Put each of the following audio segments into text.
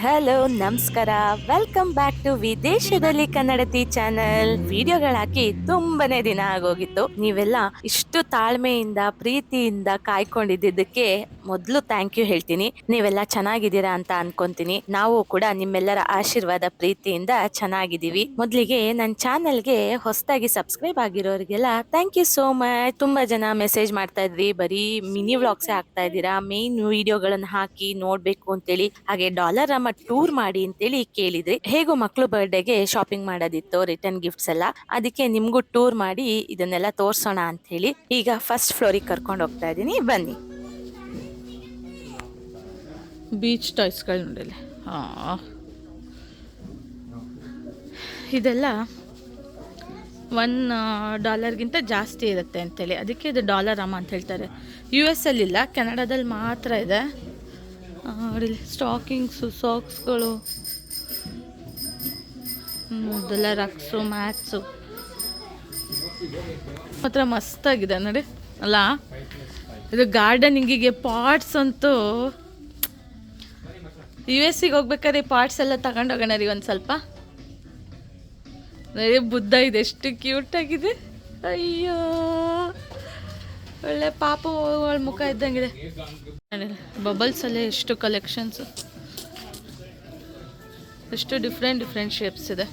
Hello, ನಮಸ್ಕಾರ. Welcome back to ವಿದೇಶದಲ್ಲಿ ಕನ್ನಡತಿ channel ವಿಡಿಯೋಗಳು ಹಾಕಿ ತುಂಬಾನೇ ದಿನ ಆಗೋಗಿತ್ತು. ನೀವೆಲ್ಲ ಇಷ್ಟು ತಾಳ್ಮೆಯಿಂದ, ಪ್ರೀತಿಯಿಂದ ಕಾಯ್ಕೊಂಡಿದ್ದಕ್ಕೆ ಮೊದಲು ಥ್ಯಾಂಕ್ ಯು ಹೇಳ್ತೀನಿ. ನೀವೆಲ್ಲ ಚೆನ್ನಾಗಿದ್ದೀರಾ ಅಂತ ಅನ್ಕೊಂತೀನಿ. ನಾವು ಕೂಡ ನಿಮ್ಮೆಲ್ಲರ ಆಶೀರ್ವಾದ, ಪ್ರೀತಿಯಿಂದ ಚೆನ್ನಾಗಿದ್ದೀವಿ. ಮೊದಲಿಗೆ ನನ್ನ ಚಾನೆಲ್ಗೆ ಹೊಸದಾಗಿ ಸಬ್ಸ್ಕ್ರೈಬ್ ಆಗಿರೋರಿಗೆಲ್ಲ ಥ್ಯಾಂಕ್ ಯು ಸೋ ಮಚ್ ತುಂಬಾ ಜನ ಮೆಸೇಜ್ ಮಾಡ್ತಾ ಇದ್ರಿ. ಬರೀ ಮಿನಿ ವ್ಲಾಗ್ಸೇ ಹಾಕ್ತಾ ಇದ್ದೀರಾ. ಮೇನ್ ವಿಡಿಯೋಗಳನ್ನ ಹಾಕಿ ನೋಡ್ಬೇಕು ಅಂತೇಳಿ. ಹಾಗೆ ಡಾಲರ್ ಅಮ್ಮ ಟೂರ್ ಮಾಡಿ ಅಂತೇಳಿ ಕೇಳಿದ್ರಿ ಹೇಗೋ ಮಕ್ಳು ಬರ್ಡೇಗೆ ಶಾಪಿಂಗ್ ಮಾಡೋದಿತ್ತು ರಿಟರ್ನ್ ಗಿಫ್ಟ್ಸ್ ಎಲ್ಲ. ಅದಕ್ಕೆ ನಿಮ್ಗೂ ಟೂರ್ ಮಾಡಿ ಇದನ್ನೆಲ್ಲ ತೋರ್ಸೋಣ ಅಂತ ಹೇಳಿ ಈಗ ಫಸ್ಟ್ ಫ್ಲೋರಿಗೆ ಕರ್ಕೊಂಡು ಹೋಗ್ತಾ ಇದ್ದೀನಿ. ಬನ್ನಿ. ಬೀಚ್ ಟಾಯ್ಸ್ಗಳು ನೋಡಲ್ಲ. ಇದೆಲ್ಲ ಒನ್ ಡಾಲರ್ಗಿಂತ ಜಾಸ್ತಿ ಇರುತ್ತೆ ಅಂತೇಳಿ. ಅದಕ್ಕೆ ಇದು ಡಾಲರ್ ಅಮ್ಮ ಅಂತ ಹೇಳ್ತಾರೆ. ಯು ಎಸ್ ಅಲ್ಲಿಲ್ಲ ಕೆನಡಾದಲ್ಲಿ ಮಾತ್ರ ಇದೆ. ಆ, ನೋಡಿಲಿ ಸ್ಟಾಕಿಂಗ್ಸು ಸಾಕ್ಸ್ಗಳು ಮೊದಲ ರಕ್ಸು ಮ್ಯಾಟ್ಸು ಮಾತ್ರ ಮಸ್ತಾಗಿದೆ ನೋಡಿ. ಅಲ್ಲ ಇದು ಗಾರ್ಡನಿಂಗಿಗೆ ಪಾಟ್ಸ್ ಅಂತೂ ಯು ಎಸ್ಸಿಗೆ ಹೋಗ್ಬೇಕಾದ್ರೆ ಪಾಟ್ಸ್ ಎಲ್ಲ ತಗೊಂಡೋಗೋಣ ರೀ ಒಂದು ಸ್ವಲ್ಪ. ಬುದ್ಧ ಇದೆ ಎಷ್ಟು ಕ್ಯೂಟ್ ಆಗಿದೆ. ಅಯ್ಯೋ. ಒಳ್ಳೆ ಪಾಪ ಅವಳ ಮುಖ ಇದ್ದಂಗಿದೆ. ಬಬಲ್ಸ್ ಅಲ್ಲಿ ಎಷ್ಟು ಕಲೆಕ್ಷನ್ಸು ಎಷ್ಟು ಡಿಫ್ರೆಂಟ್ ಡಿಫ್ರೆಂಟ್ ಶೇಪ್ಸ್ ಇದೆ.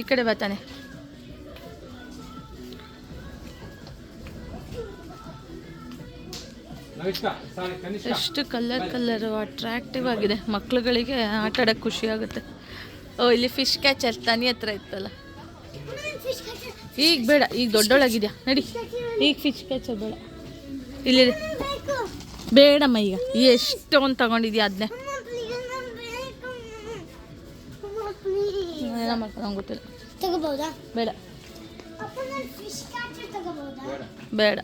ಈ ಕಡೆ ಬರ್ತಾನೆ ಎಷ್ಟು ಕಲರ್ ಕಲರ್ ಅಟ್ರಾಕ್ಟಿವ್ ಆಗಿದೆ. ಮಕ್ಳುಗಳಿಗೆ ಆಟ ಆಡೋಕ್ಕೆ ಖುಷಿ ಆಗುತ್ತೆ. ಓ ಇಲ್ಲಿ ಫಿಶ್ ಕ್ಯಾಚರ್ ತನಿ ಹತ್ರ ಇತ್ತಲ್ಲ. ಈಗ ಬೇಡ ಈಗ ದೊಡ್ಡೊಳಗಿದ್ಯಾ? ನಡಿ. ಈಗ ಫಿಶ್ ಕ್ಯಾಚರ್ ಬೇಡ. ಇಲ್ಲಿ ಬೇಡಮ್ಮ ಈಗ. ಎಷ್ಟೊಂದು ತಗೊಂಡಿದ್ಯಾ ಅದನ್ನೇ ಗೊತ್ತಿಲ್ಲ. ತಗೋಬಹುದಾ? ಬೇಡ. ಅಪ್ಪ ಫಿಶ್ ಕ್ಯಾಚರ್ ತಗೋಬಹುದಾ? ಬೇಡ.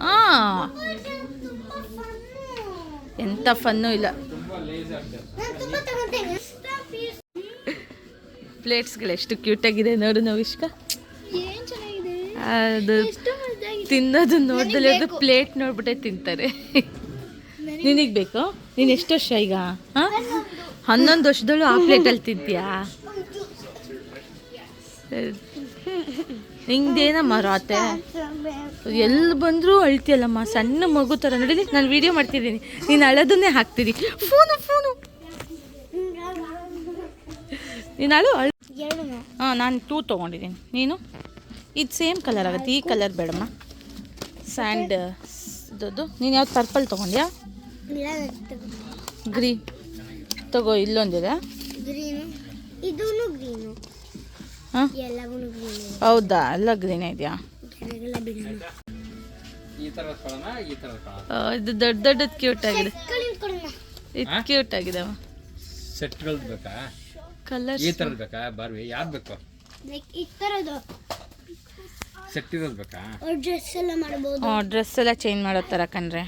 ಹಾಂ. ಎಂಥ ಫನ್ನೂ ಇಲ್ಲ ನಾನು ತುಂಬಾ ತಗೊಂತೇನೆ ಎಷ್ಟು ಪೀಸ್ ಪ್ಲೇಟ್ಸ್ಗಳು ಎಷ್ಟು ಕ್ಯೂಟಾಗಿದೆ ನೋಡು ನವಿಷ್ಕ. ಅದು ತಿನ್ನೋದು ನೋಡ್ದಲೇ ಅದು ಪ್ಲೇಟ್ ನೋಡ್ಬಿಟ್ಟೆ ತಿಂತಾರೆ. ನಿನಗೆ ಬೇಕು? ನೀನು ಎಷ್ಟು ವರ್ಷ ಈಗ? ಹಾಂ? ಹನ್ನೊಂದು. ವರ್ಷದಳು ಆ ಪ್ಲೇಟಲ್ಲಿ ತಿಂತೀಯಾ? ನಿಂಗೇನಮ್ಮ ರಾತೆ ಎಲ್ಲಿ ಬಂದರೂ ಅಳ್ತಿಯಲ್ಲಮ್ಮ ಸಣ್ಣ ಮಗು ಥರ ನೋಡಿ ನಾನು ವಿಡಿಯೋ ಮಾಡ್ತಿದ್ದೀನಿ. ನೀನು ಅಳೋದನ್ನೇ ಹಾಕ್ತೀರಿ ಫೋನು ಫೋನು. ನೀನು ಅಳು ಹಾಂ ನಾನು ಟೂ ತೊಗೊಂಡಿದ್ದೀನಿ ನೀನು? ಇದು ಸೇಮ್ ಕಲರ್ ಆಗುತ್ತೆ ಈ ಕಲರ್ ಬೇಡಮ್ಮ. ಸ್ಯಾಂಡ್ ಇದದ್ದು ನೀನು ಯಾವ್ದು ಪರ್ಪಲ್ ತೊಗೊಂಡ್ಯಾ? ಗ್ರೀನ್ ತಗೋ ಇಲ್ಲೊಂದಿದೆ. ಹಾಂ? ಹೌದಾ? ಎಲ್ಲ ಗ್ರೀನ್ ಇದೆಯಾ? ಇದು ದೊಡ್ಡ ದೊಡ್ಡದು ಕ್ಯೂಟ್ ಆಗಿದೆ. ಇದು ಕ್ಯೂಟ್ ಆಗಿದೆ. ಬೇಕಾ? ಕಲರ್ ಈ ಬೇಕಾ? ಬಾರ್ವಿ ಯಾವ್ದು ಬೇಕು? ಲೈಕ್ ಈ ಥರದ್ದು ಸೆಟ್ ಇರೋದು ಬೇಕಾ? ಡ್ರೆಸ್ ಎಲ್ಲ ಮಾಡ್ಬೋದು. ಡ್ರೆಸ್ ಎಲ್ಲ ಚೇಂಜ್ ಮಾಡೋ ಥರ ಕಣ್ರೆ.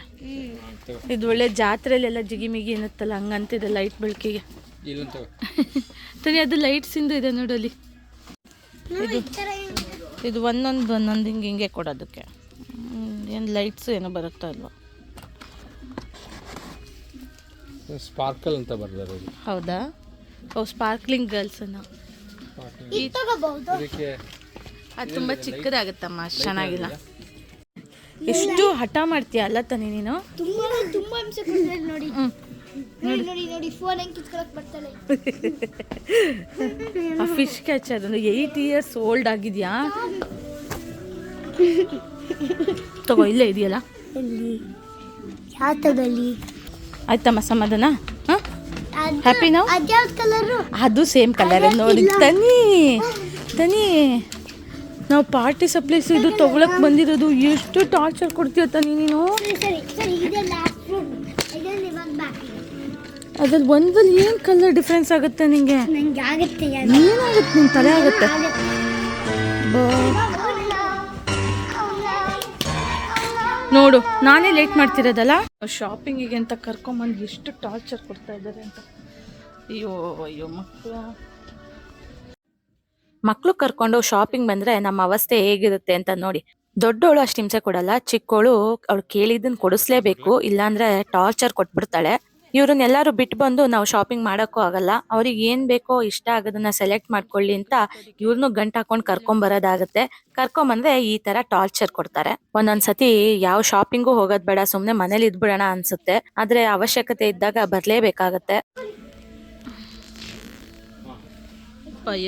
ಇದು ಒಳ್ಳೆ ಜಾತ್ರೆಲೆಲ್ಲ ಜಿಗಿಮಿಗಿ ಅನ್ನತ್ತಲ್ಲ ಹಂಗಂತಿದೆ ಲೈಟ್ ಬೆಳಕಿಗೆ. ಇಲ್ಲೊಂದು ತಗೋ ತನಿ ಅದು ಲೈಟ್ಸಿಂದು ಇದೆ ನೋಡಲಿ ಇದು? ಇದು. ಒಂದೊಂದು ಒಂದೊಂದು ಹಿಂಗೆ ಹಿಂಗೆ ಕೊಡೋದಕ್ಕೆ. ಏನು ಲೈಟ್ಸ್ ಏನೋ ಬರುತ್ತೋ ಅಲ್ವಾ. ಸ್ಪಾರ್ಕಲ್ ಅಂತ ಬರ್ದಾರೆ. ಹೌದಾ? ಓ ಸ್ಪಾರ್ಕ್ಲಿಂಗ್ ಗರ್ಲ್ಸ್ ಅನ್ನ. ಇದು ತಗೋಬಹುದು. ಇದಕ್ಕೆ ಅದು ತುಂಬ ಚಿಕ್ಕದಾಗತ್ತಮ್ಮ ಅಷ್ಟು ಚೆನ್ನಾಗಿಲ್ಲ. ಎಷ್ಟು ಹಠ ಮಾಡ್ತೀಯ ಅಲ್ಲ ತಾನೆ ನೀನು? ತುಂಬಾ ತುಂಬಾ ಹಿಂಸೆ ಕೊಡ್ತಾರೆ ನೋಡಿ. ನೋಡಿ ನೋಡಿ. ನೋಡಿ ಫೋನ್ ಹೆಂಗ್ ಕಿತ್ಕೊಳಕ್ ಬರ್ತಾಳೆ. ಆ ಫಿಶ್ ಕ್ಯಾಚ್ ಅದೊಂದು ಏಯ್ಟ್ ಇಯರ್ಸ್ ಓಲ್ಡ್ ಆಗಿದೆಯಾ? ತಗೋ ಇಲ್ಲೇ ಇದೆಯಲ್ಲ? ಆಯ್ತಮ್ಮ ಸಮಾಧಾನ? ಹಾಂ ನಾವು ಅದು ಸೇಮ್ ಕಲರ್ ನೋಡಿ. ತನಿ ತನಿ ನಾವು ಪಾರ್ಟಿ ಸಪ್ಲೈಸ್ ಇದು ತಗೊಳಕ್ ಬಂದಿರೋದು. ಎಷ್ಟು ಟಾರ್ಚರ್ ಕೊಡ್ತೀಯ ತನಿ ನೀನು? ಅದ್ರಲ್ಲಿ ಒಂದಲ್ಲಿ ಏನು ಕಲರ್ ಡಿಫ್ರೆನ್ಸ್ ಆಗುತ್ತೆ ನಿಂಗೆ? ಏನಾಗುತ್ತೆ ನಿನ್ ತಲೆ ಆಗುತ್ತೆ? ನೋಡು ನಾನೇ ಲೇಟ್ ಮಾಡ್ತಿರೋದಲ್ಲ? ಶಾಪಿಂಗಿಗೆ ಅಂತ ಕರ್ಕೊಂಬಂದು ಎಷ್ಟು ಟಾರ್ಚರ್ ಕೊಡ್ತಾ ಇದ್ದಾರೆ ಅಂತ. ಅಯ್ಯೋ ಅಯ್ಯೋ ಮಕ್ಕಳು. ಮಕ್ಕಳು ಕರ್ಕೊಂಡು ಶಾಪಿಂಗ್ ಬಂದ್ರೆ ನಮ್ಮ ಅವಸ್ಥೆ ಹೇಗಿರುತ್ತೆ ಅಂತ ನೋಡಿ. ದೊಡ್ಡವಳು ಅಷ್ಟು ಹಿಂಸೆ ಕೊಡಲ್ಲ ಚಿಕ್ಕವಳು ಅವಳು ಕೇಳಿದ್ದನ್ನು ಕೊಡಿಸ್ಲೇಬೇಕು ಇಲ್ಲಾಂದ್ರೆ ಟಾರ್ಚರ್ ಕೊಟ್ಬಿಡ್ತಾಳೆ. ಇವ್ರನ್ನೆಲ್ಲರೂ ಬಿಟ್ಟು ಬಂದು ನಾವು ಶಾಪಿಂಗ್ ಮಾಡಕ್ಕೂ ಆಗಲ್ಲ. ಅವ್ರಿಗೆ ಏನ್ ಬೇಕೋ ಇಷ್ಟ ಆಗೋದನ್ನ ಸೆಲೆಕ್ಟ್ ಮಾಡ್ಕೊಳ್ಳಿ ಅಂತ ಇವ್ರನ್ನೂ ಗಂಟ್ ಹಾಕೊಂಡ್ ಕರ್ಕೊಂಡ್ ಬರೋದಾಗತ್ತೆ. ಕರ್ಕೊಂಡ್ ಬಂದ್ರೆ ಈ ತರ ಟಾರ್ಚರ್ ಕೊಡ್ತಾರೆ. ಒಂದೊಂದ್ಸತಿ ಯಾವ ಶಾಪಿಂಗು ಹೋಗೋದ್ ಬೇಡ ಸುಮ್ನೆ ಮನೇಲಿ ಇದ್ಬಿಡೋಣ ಅನ್ಸುತ್ತೆ. ಆದ್ರೆ ಅವಶ್ಯಕತೆ ಇದ್ದಾಗ ಬರ್ಲೇಬೇಕಾಗತ್ತೆ.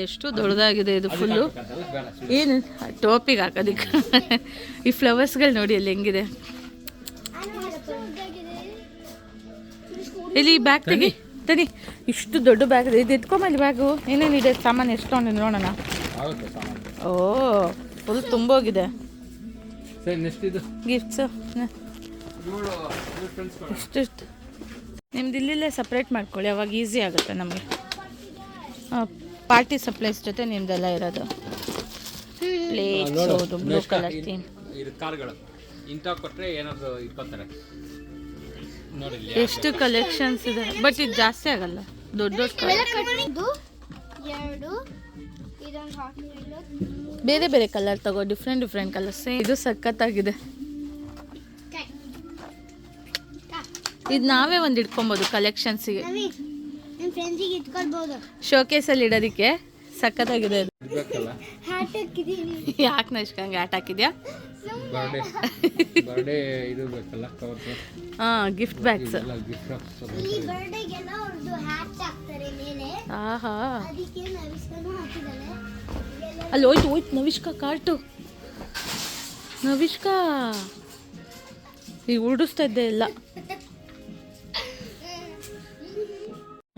ಎಷ್ಟು ದೊಡ್ಡದಾಗಿದೆ ಇದು ಫುಲ್ಲು ಏನು ಟೋಪಿಗೆ ಹಾಕೋದಿಕ್ಕೆ? ಈ ಫ್ಲವರ್ಸ್ಗಳು ನೋಡಿ ಅಲ್ಲಿ ಹೆಂಗಿದೆ? ಇಲ್ಲಿ ಬ್ಯಾಗ್ ತೆಗಿ? ತನಿ ಇಷ್ಟು ದೊಡ್ಡ ಬ್ಯಾಗ್ ಇದೆ. ಎತ್ಕೊಂಬಲ್ಲಿ ಬ್ಯಾಗು ಇದೆ? ಸಾಮಾನು ಎಷ್ಟು ತೊಗೊಂಡು ನೋಡೋಣ. ಓ ಫುಲ್ ತುಂಬೋಗಿದೆ. ಗಿಫ್ಟ್ಸು ಇಷ್ಟಿಷ್ಟು ನಿಮ್ದು ಇಲ್ಲಿಲ್ಲೇ ಸಪ್ರೇಟ್ ಮಾಡ್ಕೊಳ್ಳಿ. ಅವಾಗ ಈಸಿ ಆಗುತ್ತೆ ನಮಗೆ. ಪಾರ್ಟಿ ಸಪ್ಲೈಸ್ ಜೊತೆ ನಿಮ್ದೆಲ್ಲ ಇರೋದು. ಪ್ಲೇಟ್ಸ್ ಹೌದು ಬ್ಲೂ ಕಲರ್ ಥೀಮ್ ಇದು ಕಾರ್ಗಳು. ಇಂಥ ಕೊಟ್ಟರೆ ಏನಾದರೂ ಇಟ್ಕೊತಾರೆ. ಎಷ್ಟು ಕಲೆಕ್ಷನ್ಸ್ ಇದೆ. ಬಟ್ ಇದು ಜಾಸ್ತಿ ಆಗಲ್ಲ. ದೊಡ್ಡ ದೊಡ್ಡ ಬೇರೆ ಬೇರೆ ಕಲರ್ ತಗೋ ಡಿಫ್ರೆಂಟ್ ಡಿಫ್ರೆಂಟ್ ಕಲರ್ಸ್ ಇದು ಸಖತ್ತಾಗಿದೆ. ಇದು ನಾವೇ ಒಂದು ಇಟ್ಕೊಬೋದು ಕಲೆಕ್ಷನ್ಸಿಗೆ ಶೋಕೇಸಲ್ಲಿ ಇಡೋದಕ್ಕೆ ಸಖತ್ತಾಗಿದೆ ನಾ ಯಾಕೆ ನಶ್ಕಂಗೆ ಆಟ ಹಾಕಿದ್ಯಾ? ಬರ್ಡೇ ಬರ್ಡೇ ಇದು ಬೇಕಲ್ಲ ಕವರ್ ಹಾಂ ಗಿಫ್ಟ್ ಬ್ಯಾಗ್ಸ್ ಆಹಾ. ಅಲ್ಲಿ ಹೋಯ್ತು ಹೋಯ್ತು ನವಿಷ್ಕಾ ಕಾರ್ಟು ನವಿಷ್ಕಾ ಈಗ ಉಡಿಸ್ತಾ ಇದ್ದೆ ಎಲ್ಲ.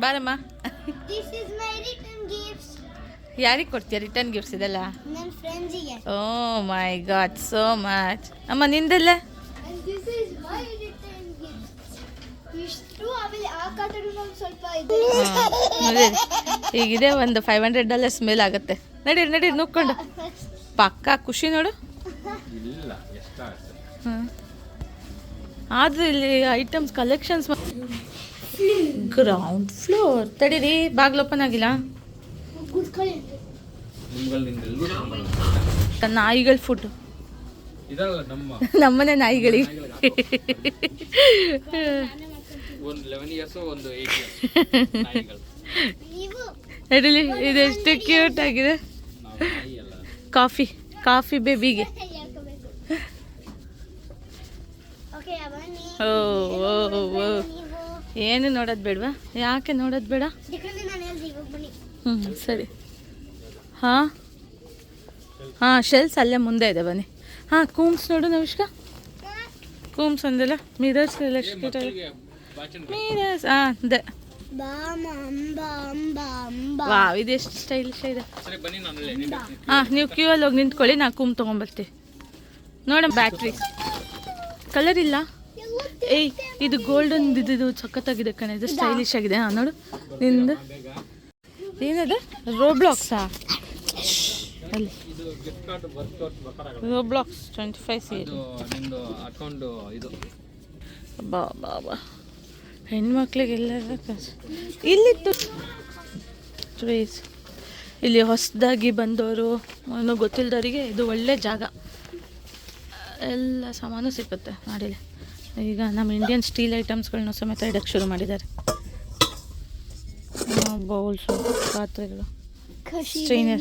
ಬಾರಮ್ಮ. ಯಾರಿಗೆ ಕೊಡ್ತೀಯ ರಿಟರ್ನ್ ಗಿಫ್ಟ್ಸ್ ಇದೆಲ್ಲ? Oh my god so much ಅಮ್ಮ ನಿಂದೆಲ್ಲ? ಈಗಿದೆ ಒಂದು ಫೈವ್ ಹಂಡ್ರೆಡ್ ಡಾಲರ್ಸ್ ಮೇಲೆ ಆಗುತ್ತೆ. ನಡೀರಿ ನಡೀರಿ ನೋಡ್ಕೊಂಡು. ಪಕ್ಕ ಖುಷಿ ನೋಡು. ಆದ್ರೆ ಇಲ್ಲಿ ಐಟಮ್ಸ್ ಕಲೆಕ್ಷನ್ಸ್ ಗ್ರೌಂಡ್ ಫ್ಲೋರ್ ತಡೀರಿ ಬಾಗ್ಲು ಓಪನ್ ಆಗಿಲ್ಲ. ನಾಯಿಗಳ ಫುಡ್ ನಮ್ಮನೆ ನಾಯಿಗಳಿಗೆ. ನಡೀಲಿ ಇದೆಷ್ಟು ಕ್ಯೂಟ್ ಆಗಿದೆ. ಕಾಫಿ ಕಾಫಿ ಬೇಬಿಗೆ. ಓ ಓ ಓ. ಏನು ನೋಡೋದು ಬೇಡವಾ? ಯಾಕೆ ನೋಡೋದು ಬೇಡ ಯಾಕಂದ್ರೆ ನಾನು ಹೇಳ್ದೆ ಇವಾಗ ಬನ್ನಿ ಹ್ಞೂ ಸರಿ. ಹಾಂ? ಹಾಂ ಶೆಲ್ಸ್ ಅಲ್ಲೇ ಮುಂದೆ ಇದೆ ಬನ್ನಿ. ಹಾಂ ಕೂಮ್ಸ್ ನೋಡು ನವಿಷ್ಕ. ಕೂಮ್ಸ್ ಅಂದಿಲ್ಲ? ಮಿರರ್ಸ್ ಎಲ್ಲ ಮಿರರ್ಸ್ ಹಾಂ ಅದೇ. ವಾವ್ ಇದೆಷ್ಟು ಸ್ಟೈಲಿಶ್ ಇದೆ ಸರಿ ಬನ್ನಿ ನಾನು ಅಲ್ಲೇ ನಿಂತಿರ್ತೀನಿ. ಹಾಂ ನೀವು ಕ್ಯೂ ಅಲ್ಲಿ ಹೋಗಿ ನಿಂತ್ಕೊಳ್ಳಿ ನಾ ಕೂಮ್ ತೊಗೊಂಬರ್ತೀವಿ ನೋಡ ಬ್ಯಾಟ್ರಿ ಕಲರ್ ಇಲ್ಲ? ಏಯ್ ಇದು ಗೋಲ್ಡನ್ ಇದು ಸಖತ್ತಾಗಿದೆ ಕಣೆ ಇದು ಸ್ಟೈಲಿಶ್ ಆಗಿದೆ. ಹಾಂ ನೋಡು ನಿಂದು. ಏನದು? ರೋಬ್ಲಾಕ್ಸಾ ಅಲ್ಲಿ. ರೋಬ್ಲಾಕ್ಸ್ ಟ್ವೆಂಟಿ ಫೈವ್ ಸಿ ಇದು ನಿಮ್ಮದು ಅಕೌಂಟ್ ಇದು. ಬಾ ಬಾ ಬಾ. ಹೆಣ್ಮಕ್ಳಿಗೆಲ್ಲ ಕಸ ಇಲ್ಲಿತ್ತು ಪ್ಲೀಸ್ ಇಲ್ಲಿ ಹೊಸದಾಗಿ ಬಂದವರು ಏನೋ ಗೊತ್ತಿಲ್ಲದವರಿಗೆ ಇದು ಒಳ್ಳೆ ಜಾಗ. ಎಲ್ಲ ಸಾಮಾನು ಸಿಗುತ್ತೆ ಮಾಡಿಲ್ಲ ಈಗ ನಮ್ಮ ಇಂಡಿಯನ್ ಸ್ಟೀಲ್ ಐಟಮ್ಸ್ಗಳನ್ನ ಸಮೇತ ಇಡಕ್ಕೆ ಶುರು ಮಾಡಿದ್ದಾರೆ. ಬೌಲ್ಸು ಪಾತ್ರೆಗಳು. Strainer.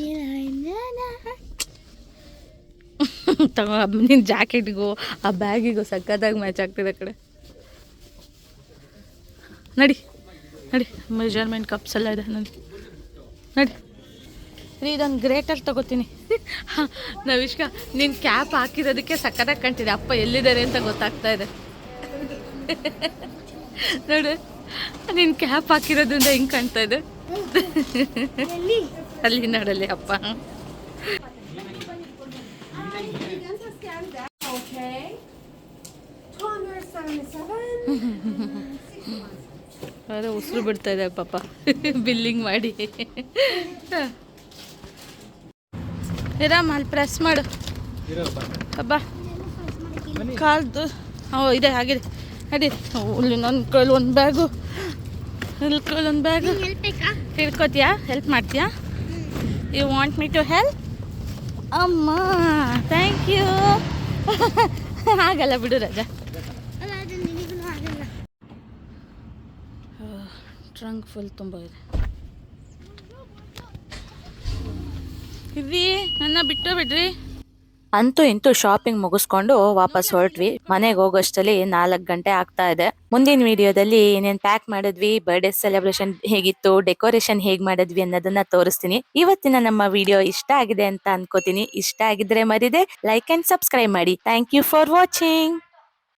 ತಗೋ ನಿನ್ನ ಜಾಕೆಟ್ಗೂ ಆ ಬ್ಯಾಗಿಗೂ ಸಕ್ಕತ್ತಾಗಿ ಮ್ಯಾಚ್ ಆಗ್ತಿದೆ ಕಡೆ. ನಡಿ ನಡಿ ಮೆಜರ್ಮೆಂಟ್ ಕಪ್ಸ್ ಎಲ್ಲ ಇದೆ ನಡಿ ನಡಿ. ರೀ ಇದೊಂದು ಗ್ರೇಟರ್ ತಗೋತೀನಿ. ನವಿಷ್ಕ ನಿನ್ನ ಕ್ಯಾಪ್ ಹಾಕಿರೋದಕ್ಕೆ ಸಕ್ಕತ್ತಾಗಿ ಕಾಣ್ತಿದೆ. ಅಪ್ಪ ಎಲ್ಲಿದ್ದಾರೆ ಅಂತ ಗೊತ್ತಾಗ್ತಾ ಇದೆ. ನೋಡು ನಿನ್ನ ಕ್ಯಾಪ್ ಹಾಕಿರೋದ್ರಿಂದ ಹಿಂಗೆ ಕಾಣ್ತಾ ಇದೆ? ಅಲ್ಲಿ ನೋಡಲ್ಲಿ ಅಪ್ಪ. ಉಸಿರು ಬಿಡ್ತಾ ಇದೆ ಪಾಪ. ಬಿಲ್ಲಿಂಗ್ ಮಾಡಿ. ಇರಾಮ್ ಅಲ್ಲಿ ಪ್ರೆಸ್ ಮಾಡು. ಅಬ್ಬಾ. ಕಾಲ್ದು ಹೋ ಇದೆ, ಆಗಿದೆ. ಅಡಿ ಇಲ್ಲಿ ನನ್ನ ಕೈಲಿ ಒಂದು ಬ್ಯಾಗು ಇಲ್ಲಿ ಬ್ಯಾಗ್ ಹಿಡ್ಕೋತೀಯಾ ಹೆಲ್ಪ್ ಮಾಡ್ತೀಯಾ? You want me to help ಅಮ್ಮ ಥ್ಯಾಂಕ್ ಯು ಆಗಲ್ಲ ಬಿಡು ರಜಾ. ಟ್ರಂಕ್ ಫುಲ್ ತುಂಬ ಇದೆ. ಇವಿ ನನ್ನ ಬಿಟ್ಟು ಬಿಡ್ರಿ. ಅಂತೂ ಇಂತೂ ಶಾಪಿಂಗ್ ಮುಗಿಸ್ಕೊಂಡು ವಾಪಸ್ ಹೊರಟ್ವಿ. ಮನೆಗೆ ಹೋಗೋಷ್ಟರಲ್ಲಿ ನಾಲ್ಕು ಗಂಟೆ ಆಗ್ತಾ ಇದೆ. ಮುಂದಿನ ವಿಡಿಯೋದಲ್ಲಿ ಏನೇನ್ ಪ್ಯಾಕ್ ಮಾಡಿದ್ವಿ ಬರ್ಡೇ ಸೆಲೆಬ್ರೇಷನ್ ಹೇಗಿತ್ತು ಡೆಕೋರೇಷನ್ ಹೇಗ್ ಮಾಡಿದ್ವಿ ಅನ್ನೋದನ್ನ ತೋರಿಸ್ತೀನಿ. ಇವತ್ತಿನ ನಮ್ಮ ವಿಡಿಯೋ ಇಷ್ಟ ಆಗಿದೆ ಅಂತ ಅನ್ಕೋತೀನಿ. ಇಷ್ಟ ಆಗಿದ್ರೆ ಮರಿದೆ ಲೈಕ್ ಅಂಡ್ ಸಬ್ಸ್ಕ್ರೈಬ್ ಮಾಡಿ. Thank you for watching